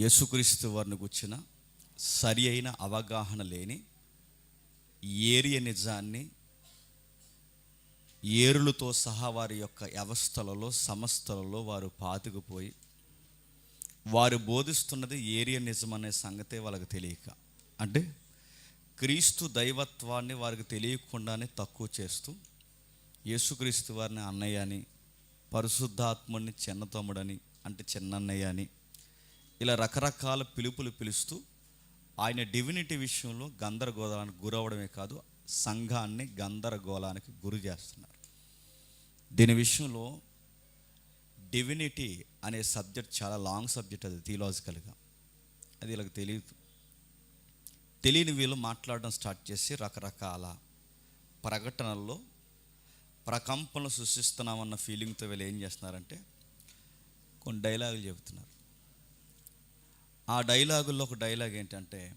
యేసుక్రీస్తు వారిని గుచ్చిన సరి అయిన అవగాహన లేని ఏరియ నిజాన్ని ఏరులతో సహా వారి యొక్క వ్యవస్థలలో సంస్థలలో వారు పాతుకుపోయి వారు బోధిస్తున్నది ఏరియ నిజం అనే సంగతే వాళ్ళకి తెలియక. అంటే క్రీస్తు దైవత్వాన్ని వారికి తెలియకుండానే తక్కువ చేస్తూ యేసుక్రీస్తు వారిని అన్నయ్య అని పరిశుద్ధాత్ముడిని చిన్న తమ్ముడని అంటే చిన్నన్నయ్య అని ఇలా రకరకాల పిలుపులు పిలుస్తూ ఆయన డివినిటీ విషయంలో గందరగోళానికి గురవడమే కాదు సంఘాన్ని గందరగోళానికి గురి చేస్తున్నారు. దీని విషయంలో డివినిటీ అనే సబ్జెక్ట్ చాలా లాంగ్ సబ్జెక్ట్ అది థియలాజికల్గా. అది వీళ్ళకి తెలియదు. తెలియని వీళ్ళు మాట్లాడడం స్టార్ట్ చేసి రకరకాల ప్రకటనల్లో ప్రకంపనలు సృష్టిస్తున్నామన్న ఫీలింగ్తో వీళ్ళు ఏం చేస్తున్నారంటే కొన్ని డైలాగులు చెబుతున్నారు. ఆ డైలాగుల్లో ఒక డైలాగ్ ఏంటంటే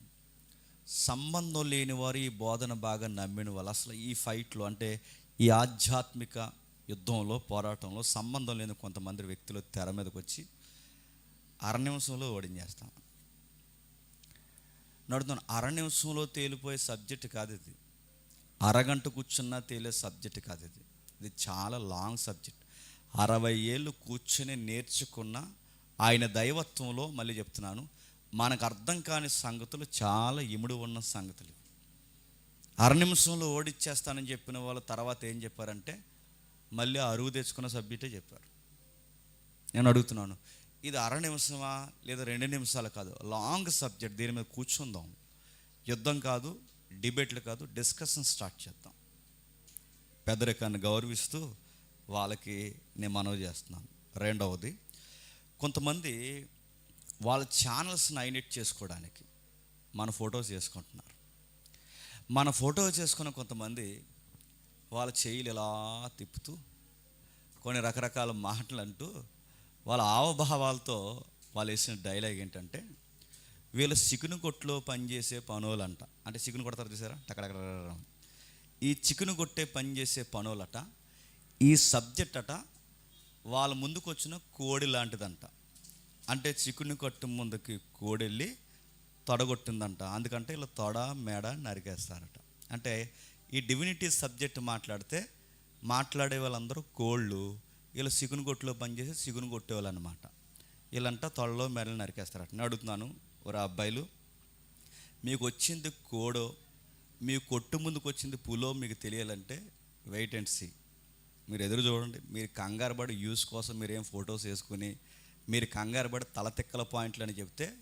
సంబంధం లేని వారు ఈ బోధన బాగా నమ్మిన వాళ్ళు. అసలు ఈ ఫైట్లో అంటే ఈ ఆధ్యాత్మిక యుద్ధంలో పోరాటంలో సంబంధం లేని కొంతమంది వ్యక్తులు తెర మీదకి వచ్చి అర నిమిషంలో ఓడించేస్తాం. నడుతున్నాను అర నిమిషంలో తేలిపోయే సబ్జెక్ట్ కాదు ఇది. అరగంట కూర్చున్నా తేలే సబ్జెక్ట్ కాదు ఇది. ఇది చాలా లాంగ్ సబ్జెక్ట్. అరవై ఏళ్ళు కూర్చుని నేర్చుకున్న ఆయన దైవత్వంలో మళ్ళీ చెప్తున్నాను మనకు అర్థం కాని సంగతులు చాలా ఇముడు ఉన్న సంగతులు. అర నిమిషంలో ఓడిచ్చేస్తానని చెప్పిన వాళ్ళు తర్వాత ఏం చెప్పారంటే మళ్ళీ అరువు తెచ్చుకున్న సబ్జెక్టే చెప్పారు. నేను అడుగుతున్నాను ఇది అర నిమిషమా లేదా రెండు నిమిషాలు కాదు లాంగ్ సబ్జెక్ట్ దీని మీద కూర్చుందాం. యుద్ధం కాదు డిబేట్లు కాదు డిస్కషన్ స్టార్ట్ చేద్దాం. పెద్దరికాన్ని గౌరవిస్తూ వాళ్ళకి నేను మనవి చేస్తున్నాను. రెండవది కొంతమంది వాళ్ళ ఛానల్స్ని ఐనెట్ చేసుకోవడానికి మన ఫొటోస్ చేసుకుంటున్నారు. మన ఫోటో చేసుకున్న కొంతమంది వాళ్ళ చేయిలు ఇలా తిప్పుతూ కొన్ని రకరకాల మాటలు అంటూ వాళ్ళ ఆవభావాలతో వాళ్ళు వేసిన డైలాగ్ ఏంటంటే వీళ్ళ చికెన్ కొట్లో పనిచేసే పనులంట. అంటే చికెన్ కొడతారు చూసారా? టకడకడ ఈ చికెన్ కొట్టే పని చేసే పనులట ఈ సబ్జెక్ట్ అట వాళ్ళ ముందుకు వచ్చిన కోడి లాంటిదంట. అంటే చికును కొట్టు ముందుకి కోడెళ్ళి తొడగొట్టిందంట. అందుకంటే ఇలా తొడ మెడ నరికేస్తారట. అంటే ఈ డివినిటీ సబ్జెక్ట్ మాట్లాడితే మాట్లాడే వాళ్ళందరూ కోళ్ళు వీళ్ళు సిగును కొట్టులో పనిచేసి సిగును కొట్టేవాళ్ళు అనమాట వీళ్ళంట తొడలో మెడలు నరికేస్తారట. నేను అడుగుతున్నాను ఒక అబ్బాయిలు మీకు వచ్చింది కోడో మీ కొట్టు ముందుకు వచ్చింది పులో మీకు తెలియాలంటే వెయిట్ అండ్ సీ మీరు ఎదురు చూడండి మీరు కంగారు పడి యూస్ కోసం మీరేం ఫొటోస్ వేసుకుని మీరు కంగారు పడి తల తిక్కల పాయింట్లు అని చెప్తే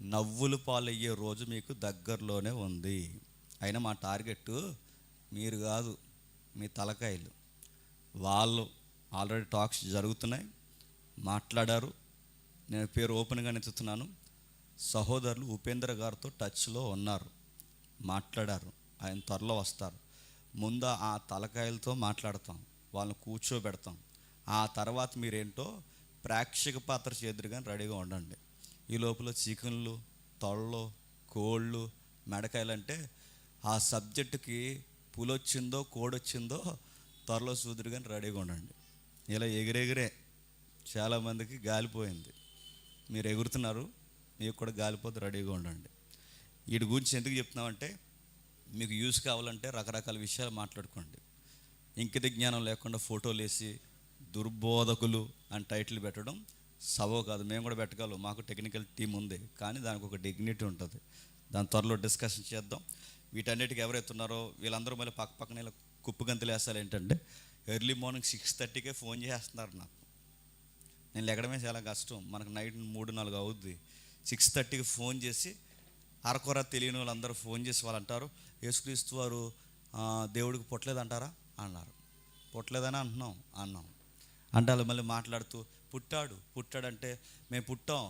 నవ్వులు పాలయ్యే రోజు మీకు దగ్గరలోనే ఉంది. అయినా మా టార్గెట్ మీరు కాదు మీ తలకాయలు. వాళ్ళు ఆల్రెడీ టాక్స్ జరుగుతున్నాయి. మాట్లాడారు. నేను పేరు ఓపెన్గా నెచ్చుతున్నాను సహోదరులు ఉపేంద్ర గారితో టచ్లో ఉన్నారు. మాట్లాడారు. ఆయన త్వరలో వస్తారు. ముందు ఆ తలకాయలతో మాట్లాడతాం. వాళ్ళని కూర్చోబెడతాం. ఆ తర్వాత మీరేంటో ప్రేక్షక పాత్ర చేదురుగా రెడీగా ఉండండి. ఈ లోపల చికెన్లు తొళ్ళు కోళ్ళు మెడకాయలు అంటే ఆ సబ్జెక్టుకి పులొచ్చిందో కోడొచ్చిందో త్వరలో సూదురుగా రెడీగా ఉండండి. ఇలా ఎగిరెగిరే చాలామందికి గాలిపోయింది. మీరు ఎగురుతున్నారు మీకు కూడా గాలిపోతే రెడీగా ఉండండి. వీటి గురించి ఎందుకు చెప్తున్నామంటే మీకు యూస్ కావాలంటే రకరకాల విషయాలు మాట్లాడుకోండి. ఇంకిత జ్ఞానం లేకుండా ఫోటోలు వేసి దుర్బోధకులు అని టైటిల్ పెట్టడం సవో కాదు. మేము కూడా పెట్టగలం. మాకు టెక్నికల్ టీం ఉంది. కానీ దానికి ఒక డిగ్నిటీ ఉంటుంది. దాని త్వరలో డిస్కషన్ చేద్దాం. వీటన్నిటికి ఎవరైతే ఉన్నారో వీళ్ళందరూ మళ్ళీ పక్క పక్కన ఇలా కుప్పు గంతులు వేస్తారు ఏంటంటే ఎర్లీ మార్నింగ్ సిక్స్ థర్టీకే ఫోన్ చేస్తున్నారు నాకు. నేను లెగడమే చాలా కష్టం. మనకు నైట్ మూడు నాలుగు అవుద్ది. సిక్స్ థర్టీకి ఫోన్ చేసి అరకొర తెలియని వాళ్ళందరూ ఫోన్ చేసి వాళ్ళు అంటారు యేసుక్రీస్తు వారు దేవుడికి పుట్టలేదంటారా? అన్నారు. పుట్టలేదని అంటున్నాం. అన్నాం. అంటారు మళ్ళీ మాట్లాడుతూ పుట్టాడు పుట్టాడంటే మేము పుట్టాం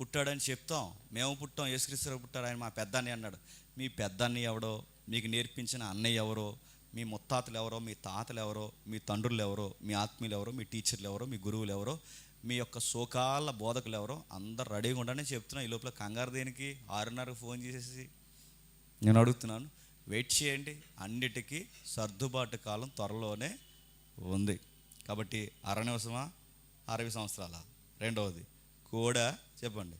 పుట్టాడని చెప్తాం మేము పుట్టాం యేసుక్రీస్తు పుట్టారు ఆయన మా పెద్దన్నయ్య అన్నాడు. మీ పెద్దని ఎవడో మీకు నేర్పించిన అన్నయ్య ఎవరో మీ ముత్తాతలు ఎవరో మీ తాతలు ఎవరో మీ తండ్రులు ఎవరో మీ ఆత్మీయులు ఎవరో మీ టీచర్లు ఎవరో మీ గురువులు ఎవరో మీ యొక్క సోకాల బోధకులు ఎవరో అందరు రెడీగా ఉండనే చెప్తున్నా. ఈ లోపల కంగారు దేనికి? ఆరున్నరకు ఫోన్ చేసేసి నేను అడుగుతున్నాను. వెయిట్ చేయండి. అన్నిటికీ సర్దుబాటు కాలం త్వరలోనే ఉంది. కాబట్టి అర నివసమా అరవై సంవత్సరాల? రెండవది కోడ చెప్పండి.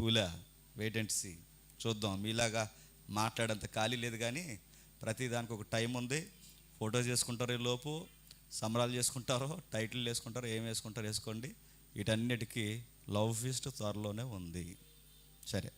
పూలా వెయిట్ అండ్ సీ చూద్దాం మీలాగా మాట్లాడేంత ఖాళీ లేదు కానీ ప్రతి దానికి ఒక టైం ఉంది. ఫోటో చేసుకుంటారు ఈ లోపు సంబరాలు చేసుకుంటారో టైటిల్ వేసుకుంటారో ఏం వేసుకుంటారో వేసుకోండి. వీటన్నిటికీ లవ్ ఫీస్ట్ త్వరలోనే ఉంది. సరే.